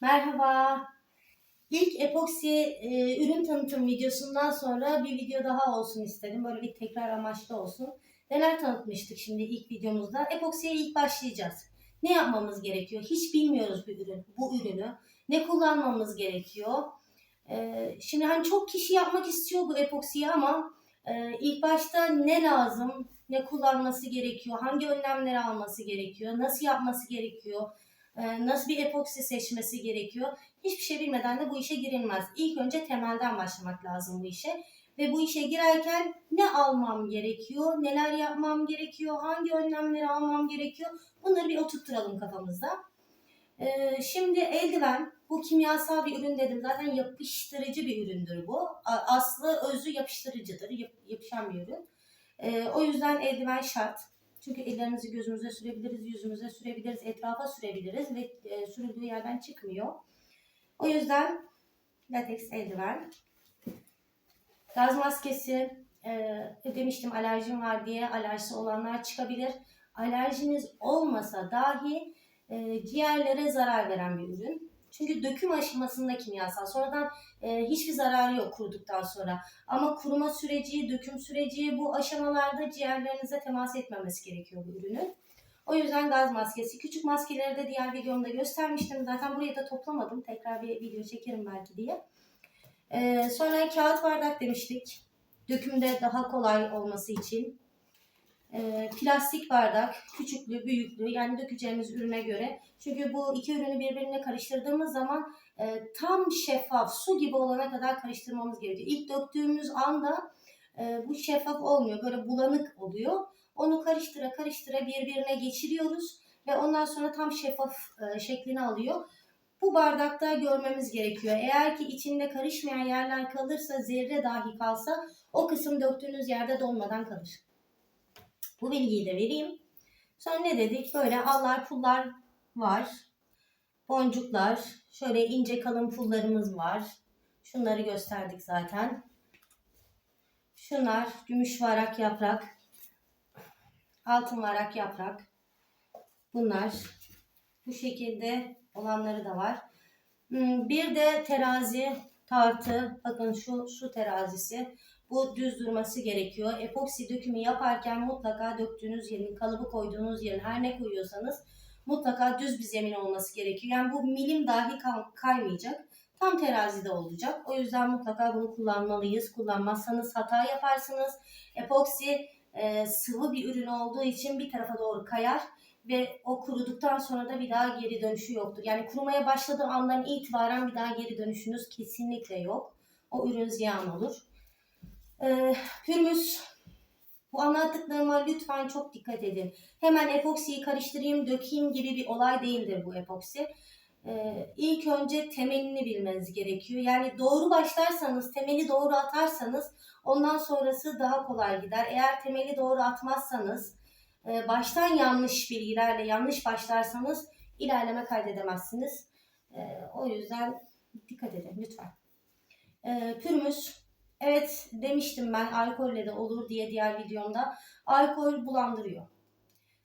Merhaba. İlk epoksi e, ürün tanıtım videosundan sonra bir video daha olsun istedim. Böyle bir tekrar amaçlı olsun. Neler tanıtmıştık şimdi ilk videomuzda? Epoksiye ilk başlayacağız. Ne yapmamız gerekiyor? Hiç bilmiyoruz bu ürün, bu ürünü. Ne kullanmamız gerekiyor? E, şimdi hani çok kişi yapmak istiyor bu epoksiyi ama e, ilk başta ne lazım? Ne kullanması gerekiyor? Hangi önlemleri alması gerekiyor? Nasıl yapması gerekiyor? E, nasıl bir epoksi seçmesi gerekiyor. Hiçbir şey bilmeden de bu işe girilmez. İlk önce temelden başlamak lazım bu işe. Ve bu işe girerken ne almam gerekiyor, neler yapmam gerekiyor, hangi önlemleri almam gerekiyor bunları bir oturtturalım kafamızda. Ee, şimdi eldiven, bu kimyasal bir ürün dedim zaten yapıştırıcı bir üründür bu. Aslı özü yapıştırıcıdır, yap- yapışan bir ürün. Ee, o yüzden eldiven şart. Çünkü ellerimizi gözümüze sürebiliriz, yüzümüze sürebiliriz, etrafa sürebiliriz ve e, sürüldüğü yerden çıkmıyor. O yüzden lateks eldiven. Gaz maskesi, e, demiştim alerjim var diye alerjisi olanlar çıkabilir. Alerjiniz olmasa dahi e, ciğerlere zarar veren bir ürün. Çünkü döküm aşamasında kimyasal. Sonradan e, hiçbir zararı yok kuruduktan sonra. Ama kuruma süreci, döküm süreci bu aşamalarda ciğerlerinize temas etmemesi gerekiyor bu ürünün. O yüzden gaz maskesi. Küçük maskeleri de diğer videomda göstermiştim. Zaten burayı da toplamadım. Tekrar bir video çekerim belki diye. Ee, sonra kağıt bardak demiştik. Dökümde daha kolay olması için. Ee, plastik bardak, küçüklü, büyüklü yani dökeceğimiz ürüne göre. Çünkü bu iki ürünü birbirine karıştırdığımız zaman e, tam şeffaf, su gibi olana kadar karıştırmamız gerekiyor. İlk döktüğümüz anda e, bu şeffaf olmuyor, böyle bulanık oluyor. Onu karıştıra karıştıra birbirine geçiriyoruz ve ondan sonra tam şeffaf e, şeklini alıyor. Bu bardakta görmemiz gerekiyor. Eğer ki içinde karışmayan yerler kalırsa, zerre dahi kalsa o kısım döktüğünüz yerde donmadan kalır. Bu bilgiyi de vereyim. Sonra ne dedik? Böyle allar pullar var. Boncuklar. Şöyle ince kalın pullarımız var. Şunları gösterdik zaten. Şunlar gümüş varak yaprak. Altın varak yaprak. Bunlar bu şekilde olanları da var. Hmm, Bir de terazi, tartı. Bakın şu şu terazisi. Bu düz durması gerekiyor. Epoksi dökümü yaparken mutlaka döktüğünüz yerin, kalıbı koyduğunuz yerin her ne koyuyorsanız mutlaka düz bir zemin olması gerekiyor. Yani bu milim dahi kay- kaymayacak. Tam terazide olacak. O yüzden mutlaka bunu kullanmalıyız. Kullanmazsanız hata yaparsınız. Epoksi e, sıvı bir ürün olduğu için bir tarafa doğru kayar ve o kuruduktan sonra da bir daha geri dönüşü yoktur. Yani kurumaya başladığı andan itibaren bir daha geri dönüşünüz kesinlikle yok. O ürün ziyan olur. Ee, Hürmüz, bu anlattıklarıma lütfen çok dikkat edin. Hemen epoksiyi karıştırayım, dökeyim gibi bir olay değildir bu epoksi. Ee, ilk önce temelini bilmeniz gerekiyor. Yani doğru başlarsanız, temeli doğru atarsanız ondan sonrası daha kolay gider. Eğer temeli doğru atmazsanız, e, baştan yanlış bilgilerle yanlış başlarsanız ilerleme kaydedemezsiniz. E, o yüzden dikkat edin lütfen. E, pürmüz, evet demiştim ben alkolle de olur diye diğer videomda. Alkol bulandırıyor.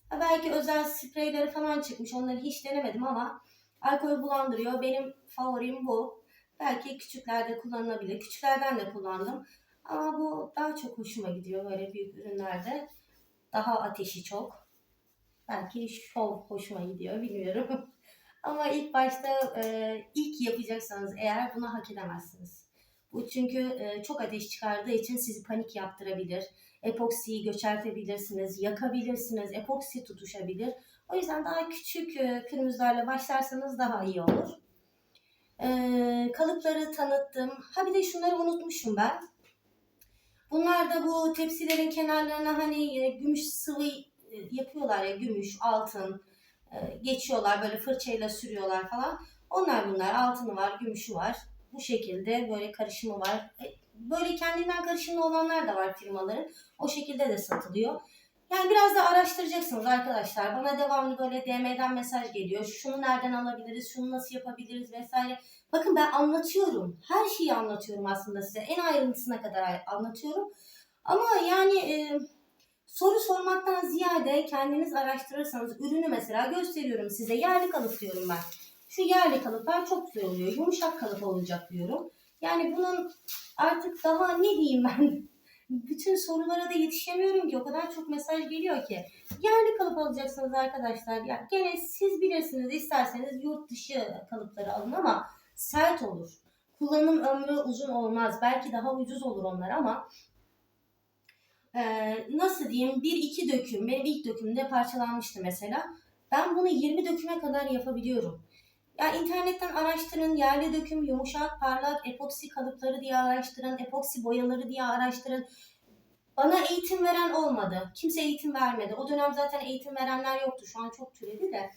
Ha, belki özel spreyleri falan çıkmış onları hiç denemedim ama alkol bulandırıyor. Benim favorim bu. Belki küçüklerde kullanılabilir. Küçüklerden de kullandım. Ama bu daha çok hoşuma gidiyor böyle büyük ürünlerde. Daha ateşi çok. Belki şov hoşuma gidiyor bilmiyorum. Ama ilk başta e, ilk yapacaksanız eğer buna hak edemezsiniz. Bu çünkü e, çok ateş çıkardığı için sizi panik yaptırabilir. Epoksiyi göçertebilirsiniz, yakabilirsiniz, epoksi tutuşabilir. O yüzden daha küçük e, pürmüzlerle başlarsanız daha iyi olur. E, kalıpları tanıttım. Ha bir de şunları unutmuşum ben. Bunlar da bu tepsilerin kenarlarına hani e, gümüş sıvı e, yapıyorlar ya gümüş, altın e, geçiyorlar böyle fırçayla sürüyorlar falan. Onlar bunlar altını var, gümüşü var. Bu şekilde böyle karışımı var. E, Böyle kendinden karışımlı olanlar da var firmaların. O şekilde de satılıyor. Yani biraz da araştıracaksınız arkadaşlar. Bana devamlı böyle DM'den mesaj geliyor. Şunu nereden alabiliriz, şunu nasıl yapabiliriz vesaire. Bakın ben anlatıyorum. Her şeyi anlatıyorum aslında size. En ayrıntısına kadar anlatıyorum. Ama yani e, soru sormaktan ziyade kendiniz araştırırsanız ürünü mesela gösteriyorum size. Yerli kalıp diyorum ben. Şu yerli kalıplar çok güzel oluyor. Yumuşak kalıp olacak diyorum. Yani bunun artık daha ne diyeyim ben bütün sorulara da yetişemiyorum ki o kadar çok mesaj geliyor ki. Yerli kalıp alacaksınız arkadaşlar. Ya gene siz bilirsiniz isterseniz yurt dışı kalıpları alın ama sert olur. Kullanım ömrü uzun olmaz. Belki daha ucuz olur onlar ama e, nasıl diyeyim bir iki döküm benim ilk dökümde parçalanmıştı mesela. Ben bunu 20 döküme kadar yapabiliyorum. Ya internetten araştırın, yerli döküm, yumuşak, parlak, epoksi kalıpları diye araştırın, epoksi boyaları diye araştırın. Bana eğitim veren olmadı. Kimse eğitim vermedi. O dönem zaten eğitim verenler yoktu. Şu an çok türedi de.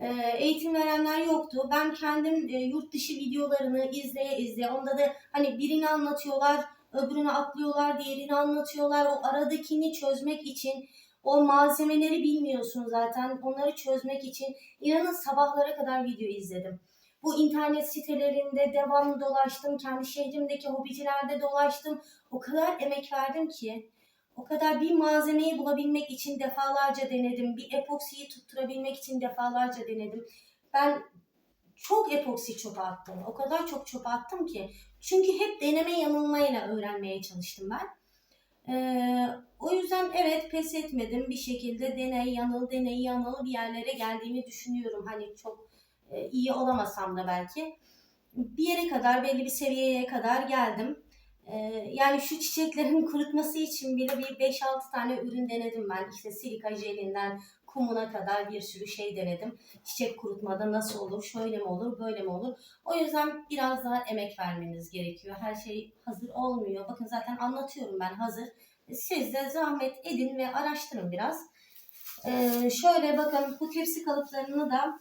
Ee, eğitim verenler yoktu. Ben kendim e, yurt dışı videolarını izleye izleye. Onda da hani birini anlatıyorlar, öbürünü atlıyorlar, diğerini anlatıyorlar. O aradakini çözmek için o malzemeleri bilmiyorsun zaten. Onları çözmek için inanın sabahlara kadar video izledim. Bu internet sitelerinde devamlı dolaştım. Kendi şehrimdeki hobicilerde dolaştım. O kadar emek verdim ki. O kadar bir malzemeyi bulabilmek için defalarca denedim. Bir epoksiyi tutturabilmek için defalarca denedim. Ben çok epoksi çöpe attım. O kadar çok çöpe attım ki. Çünkü hep deneme yanılmayla öğrenmeye çalıştım ben. Ee, o yüzden evet pes etmedim. Bir şekilde deney yanıl deney yanıl bir yerlere geldiğimi düşünüyorum. Hani çok e, iyi olamasam da belki. Bir yere kadar belli bir seviyeye kadar geldim. Ee, yani şu çiçeklerin kurutması için bile bir 5-6 tane ürün denedim ben. İşte silika jelinden kumuna kadar bir sürü şey denedim. Çiçek kurutmada nasıl olur, şöyle mi olur, böyle mi olur? O yüzden biraz daha emek vermeniz gerekiyor. Her şey hazır olmuyor. Bakın zaten anlatıyorum ben hazır. Siz de zahmet edin ve araştırın biraz. Ee, şöyle bakın bu tepsi kalıplarını da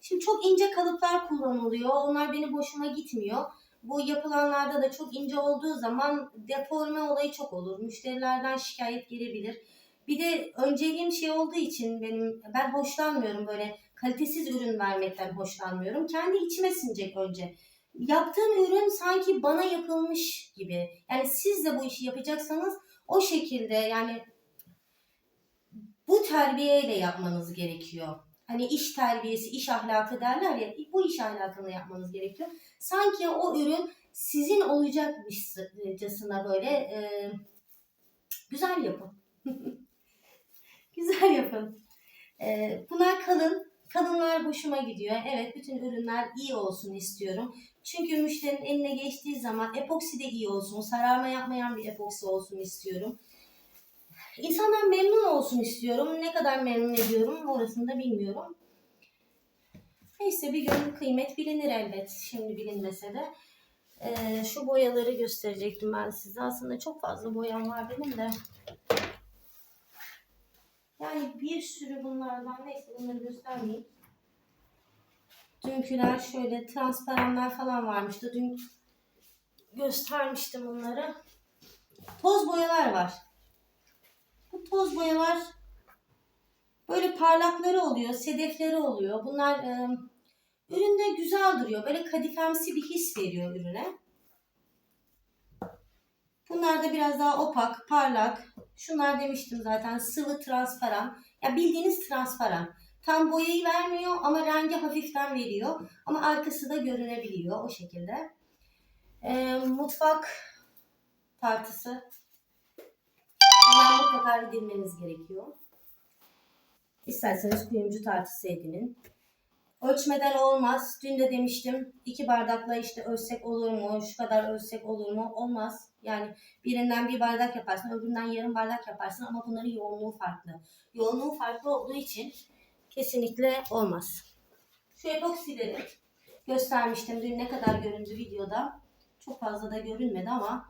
Şimdi çok ince kalıplar kullanılıyor. Onlar benim boşuma gitmiyor. Bu yapılanlarda da çok ince olduğu zaman deforme olayı çok olur. Müşterilerden şikayet gelebilir. Bir de önceliğim şey olduğu için benim ben hoşlanmıyorum böyle kalitesiz ürün vermekten hoşlanmıyorum. Kendi içime sinecek önce. Yaptığım ürün sanki bana yapılmış gibi. Yani siz de bu işi yapacaksanız o şekilde yani bu terbiyeyle yapmanız gerekiyor. Hani iş terbiyesi, iş ahlakı derler ya bu iş ahlakını yapmanız gerekiyor. Sanki o ürün sizin olacakmışçasına böyle e, güzel yapın. güzel yapın. E, bunlar kalın. Kalınlar hoşuma gidiyor. Evet bütün ürünler iyi olsun istiyorum. Çünkü müşterinin eline geçtiği zaman epoksi de iyi olsun. Sararma yapmayan bir epoksi olsun istiyorum. İnsanlar memnun olsun istiyorum. Ne kadar memnun ediyorum orasını da bilmiyorum. Neyse bir gün kıymet bilinir elbet. Şimdi bilinmese de. Ee, şu boyaları gösterecektim ben size. Aslında çok fazla boyam var benim de. Yani bir sürü bunlardan neyse bunları göstermeyeyim. Dünküler şöyle transparanlar falan varmıştı. Dün göstermiştim onları. Toz boyalar var. Bu toz boyalar böyle parlakları oluyor, sedefleri oluyor. Bunlar e, üründe güzel duruyor. Böyle kadifemsi bir his veriyor ürüne. Bunlar da biraz daha opak, parlak. Şunlar demiştim zaten sıvı transparan. Ya bildiğiniz transparan. Tam boyayı vermiyor ama rengi hafiften veriyor. Ama arkası da görünebiliyor o şekilde. E, mutfak tartısı. Bunlar mutlaka edinmeniz gerekiyor. İsterseniz kuyumcu tartısı edinin. Ölçmeden olmaz. Dün de demiştim iki bardakla işte ölsek olur mu? Şu kadar ölsek olur mu? Olmaz. Yani birinden bir bardak yaparsın, öbüründen yarım bardak yaparsın ama bunların yoğunluğu farklı. Yoğunluğu farklı olduğu için kesinlikle olmaz. Şu epoksileri göstermiştim dün ne kadar göründü videoda. Çok fazla da görünmedi ama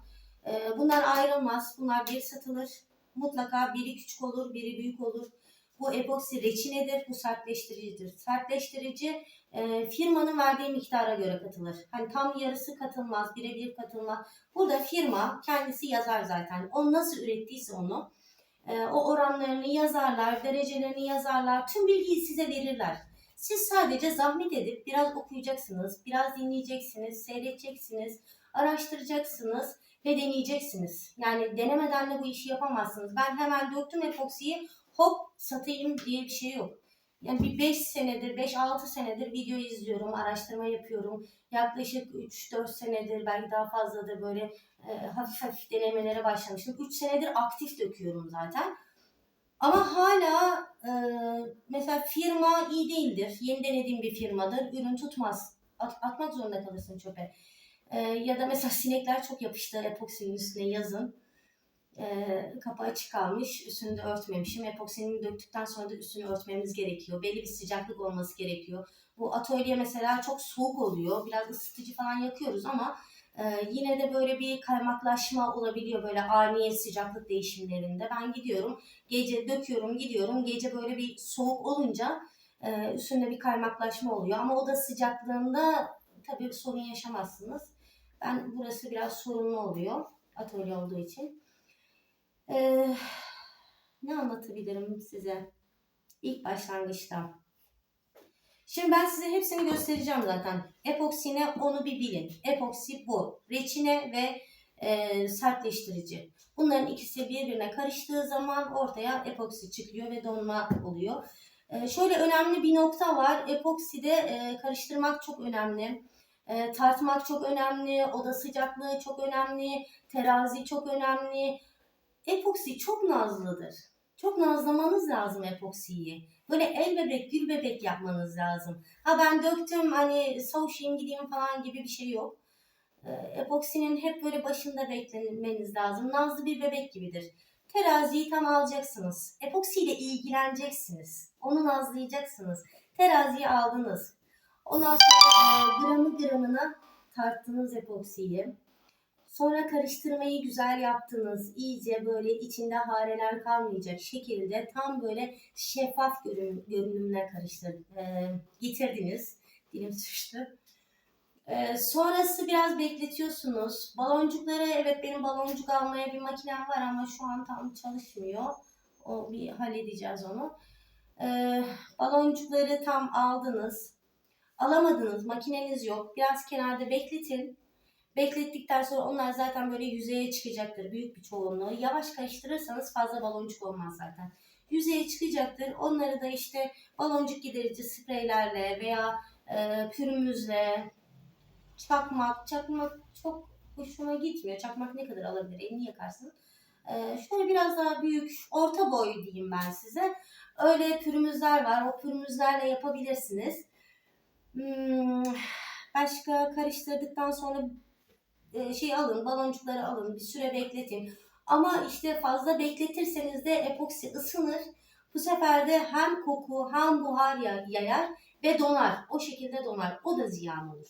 e, bunlar ayrılmaz. Bunlar bir satılır. Mutlaka biri küçük olur, biri büyük olur. Bu epoksi reçinedir, bu sertleştiricidir. Sertleştirici e, firmanın verdiği miktara göre katılır. Hani tam yarısı katılmaz, birebir katılmaz. Burada firma kendisi yazar zaten. O nasıl ürettiyse onu, e, o oranlarını yazarlar, derecelerini yazarlar, tüm bilgiyi size verirler. Siz sadece zahmet edip biraz okuyacaksınız, biraz dinleyeceksiniz, seyredeceksiniz, araştıracaksınız ve deneyeceksiniz. Yani denemeden de bu işi yapamazsınız. Ben hemen döktüm epoksiyi hop satayım diye bir şey yok. yani bir 5 senedir, 5-6 senedir video izliyorum, araştırma yapıyorum. Yaklaşık 3-4 senedir, belki daha fazladır böyle e, hafif hafif denemelere başlamıştım. 3 senedir aktif döküyorum zaten. Ama hala e, mesela firma iyi değildir. Yeni denediğim bir firmadır. Ürün tutmaz. At- atmak zorunda kalırsın çöpe. E, ya da mesela sinekler çok yapıştı epoksinin üstüne yazın. E, kapağı açık kalmış. Üstünü de örtmemişim. Epoksini döktükten sonra da üstünü örtmemiz gerekiyor. Belli bir sıcaklık olması gerekiyor. Bu atölye mesela çok soğuk oluyor. Biraz ısıtıcı falan yakıyoruz ama ee, yine de böyle bir kaymaklaşma olabiliyor böyle ani sıcaklık değişimlerinde. Ben gidiyorum, gece döküyorum, gidiyorum. Gece böyle bir soğuk olunca e, üstünde bir kaymaklaşma oluyor. Ama oda sıcaklığında tabii sorun yaşamazsınız. Ben burası biraz sorunlu oluyor atölye olduğu için. Ee, ne anlatabilirim size? İlk başlangıçta. Şimdi ben size hepsini göstereceğim zaten. Epoksine onu bir bilin. Epoksi bu. Reçine ve e, sertleştirici. Bunların ikisi birbirine karıştığı zaman ortaya epoksi çıkıyor ve donma oluyor. E, şöyle önemli bir nokta var. Epokside e, karıştırmak çok önemli. E, tartmak çok önemli. Oda sıcaklığı çok önemli. Terazi çok önemli. Epoksi çok nazlıdır. Çok nazlamanız lazım epoksiyi. Böyle el bebek, gül bebek yapmanız lazım. Ha ben döktüm hani savuşayım gideyim falan gibi bir şey yok. Ee, epoksinin hep böyle başında beklemeniz lazım. Nazlı bir bebek gibidir. Teraziyi tam alacaksınız. Epoksiyle ilgileneceksiniz. Onu nazlayacaksınız. Teraziyi aldınız. Ondan sonra e, gramı gramına tarttınız epoksiyi. Sonra karıştırmayı güzel yaptınız. İyice böyle içinde hareler kalmayacak şekilde tam böyle şeffaf görün, görünümüne karıştır, e, getirdiniz. Dilim suçtu. E, sonrası biraz bekletiyorsunuz. Baloncukları evet benim baloncuk almaya bir makinem var ama şu an tam çalışmıyor. O bir halledeceğiz onu. E, baloncukları tam aldınız. Alamadınız, makineniz yok. Biraz kenarda bekletin. Beklettikten sonra onlar zaten böyle yüzeye çıkacaktır büyük bir çoğunluğu. Yavaş karıştırırsanız fazla baloncuk olmaz zaten. Yüzeye çıkacaktır. Onları da işte baloncuk giderici spreylerle veya e, pürümüzle çakmak, çakmak çok hoşuma gitmiyor. Çakmak ne kadar alabilir? Elini yakarsın. E, şöyle biraz daha büyük, orta boy diyeyim ben size. Öyle pürümüzler var. O pürümüzlerle yapabilirsiniz. Hmm, başka karıştırdıktan sonra e, şey alın, baloncukları alın, bir süre bekletin. Ama işte fazla bekletirseniz de epoksi ısınır. Bu sefer de hem koku hem buhar yayar ve donar. O şekilde donar. O da ziyan olur.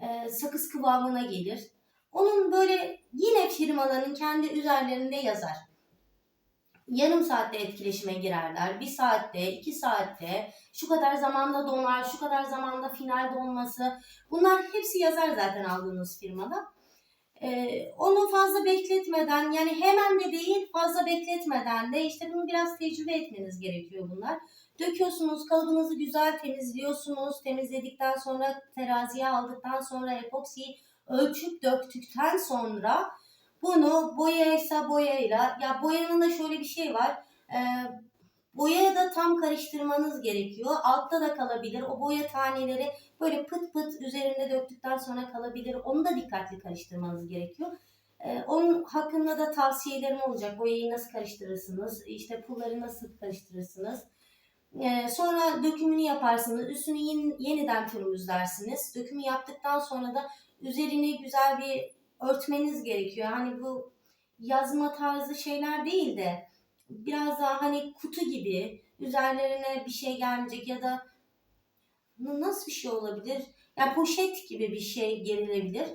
Ee, sakız kıvamına gelir. Onun böyle yine firmaların kendi üzerlerinde yazar. Yarım saatte etkileşime girerler. Bir saatte, iki saatte, şu kadar zamanda donar, şu kadar zamanda final donması. Bunlar hepsi yazar zaten aldığınız firmada. Ee, onu fazla bekletmeden yani hemen de değil fazla bekletmeden de işte bunu biraz tecrübe etmeniz gerekiyor bunlar. Döküyorsunuz kalıbınızı güzel temizliyorsunuz. Temizledikten sonra teraziye aldıktan sonra epoksiyi ölçüp döktükten sonra bunu boyaysa boyayla ya boyanın da şöyle bir şey var. E, boyaya da tam karıştırmanız gerekiyor. Altta da kalabilir. O boya taneleri böyle pıt pıt üzerinde döktükten sonra kalabilir. Onu da dikkatli karıştırmanız gerekiyor. Ee, onun hakkında da tavsiyelerim olacak. Boyayı nasıl karıştırırsınız? İşte pulları nasıl karıştırırsınız? Ee, sonra dökümünü yaparsınız. Üstünü yeniden pürmüzlersiniz. Dökümü yaptıktan sonra da üzerini güzel bir örtmeniz gerekiyor. Hani bu yazma tarzı şeyler değil de biraz daha hani kutu gibi üzerlerine bir şey gelmeyecek ya da nasıl bir şey olabilir? Yani poşet gibi bir şey gerilebilir.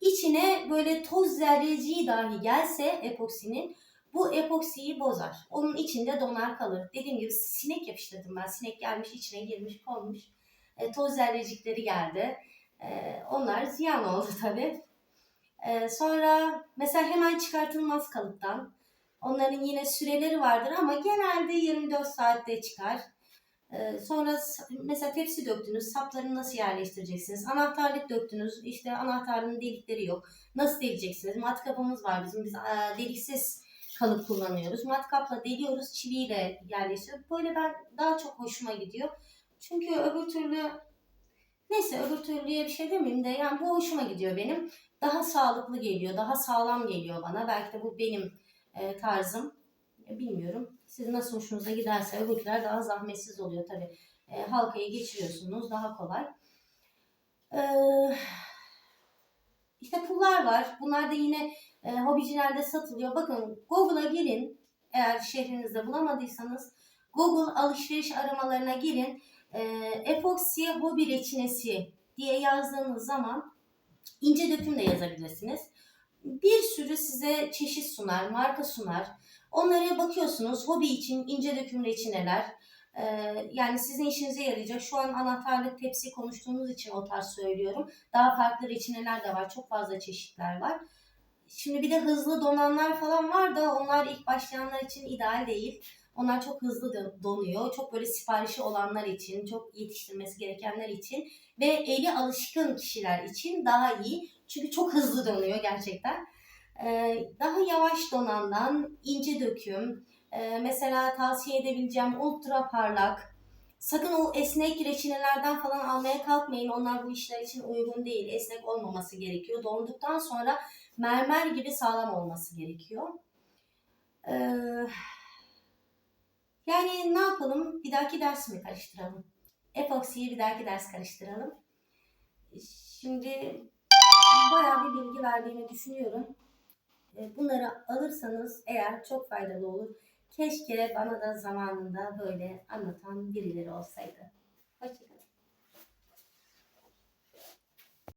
İçine böyle toz zerreciği dahi gelse epoksinin bu epoksiyi bozar. Onun içinde donar kalır. Dediğim gibi sinek yapıştırdım ben. Sinek gelmiş içine girmiş konmuş. E, toz zerrecikleri geldi. E, onlar ziyan oldu tabii. E, sonra mesela hemen çıkartılmaz kalıptan. Onların yine süreleri vardır ama genelde 24 saatte çıkar. Ee, sonra mesela tepsi döktünüz, saplarını nasıl yerleştireceksiniz? Anahtarlık döktünüz, işte anahtarlığın delikleri yok. Nasıl deleceksiniz? Matkapımız var bizim, biz deliksiz kalıp kullanıyoruz. Matkapla deliyoruz, çiviyle yerleştiriyoruz. Böyle ben daha çok hoşuma gidiyor. Çünkü öbür türlü neyse öbür türlüye bir şey demeyeyim de yani bu hoşuma gidiyor benim. Daha sağlıklı geliyor, daha sağlam geliyor bana. Belki de bu benim e, tarzım. E, bilmiyorum. Siz nasıl hoşunuza giderse öbürküler daha zahmetsiz oluyor tabii. E, halkayı geçiriyorsunuz daha kolay. Eee işte pullar var. Bunlar da yine e, hobicilerde satılıyor. Bakın Google'a girin. Eğer şehrinizde bulamadıysanız Google alışveriş aramalarına girin. E, epoksi hobi reçinesi diye yazdığınız zaman ince döküm de yazabilirsiniz. Bir sürü size çeşit sunar, marka sunar. Onlara bakıyorsunuz. Hobi için ince döküm reçineler. E, yani sizin işinize yarayacak. Şu an anahtarlık tepsi konuştuğumuz için o tarz söylüyorum. Daha farklı reçineler de var. Çok fazla çeşitler var. Şimdi bir de hızlı donanlar falan var da onlar ilk başlayanlar için ideal değil. Onlar çok hızlı donuyor. Çok böyle siparişi olanlar için, çok yetiştirmesi gerekenler için ve eli alışkın kişiler için daha iyi. Çünkü çok hızlı donuyor gerçekten. Ee, daha yavaş donandan ince döküm, ee, mesela tavsiye edebileceğim ultra parlak, Sakın o esnek reçinelerden falan almaya kalkmayın. Onlar bu işler için uygun değil. Esnek olmaması gerekiyor. Donduktan sonra mermer gibi sağlam olması gerekiyor. Ee, yani ne yapalım? Bir dahaki ders mi karıştıralım? Epoksiyi bir dahaki ders karıştıralım. Şimdi bayağı bir bilgi verdiğimi düşünüyorum. Ee, Bunları alırsanız eğer çok faydalı olur. Keşke bana da zamanında böyle anlatan birileri olsaydı. Hoşçakalın.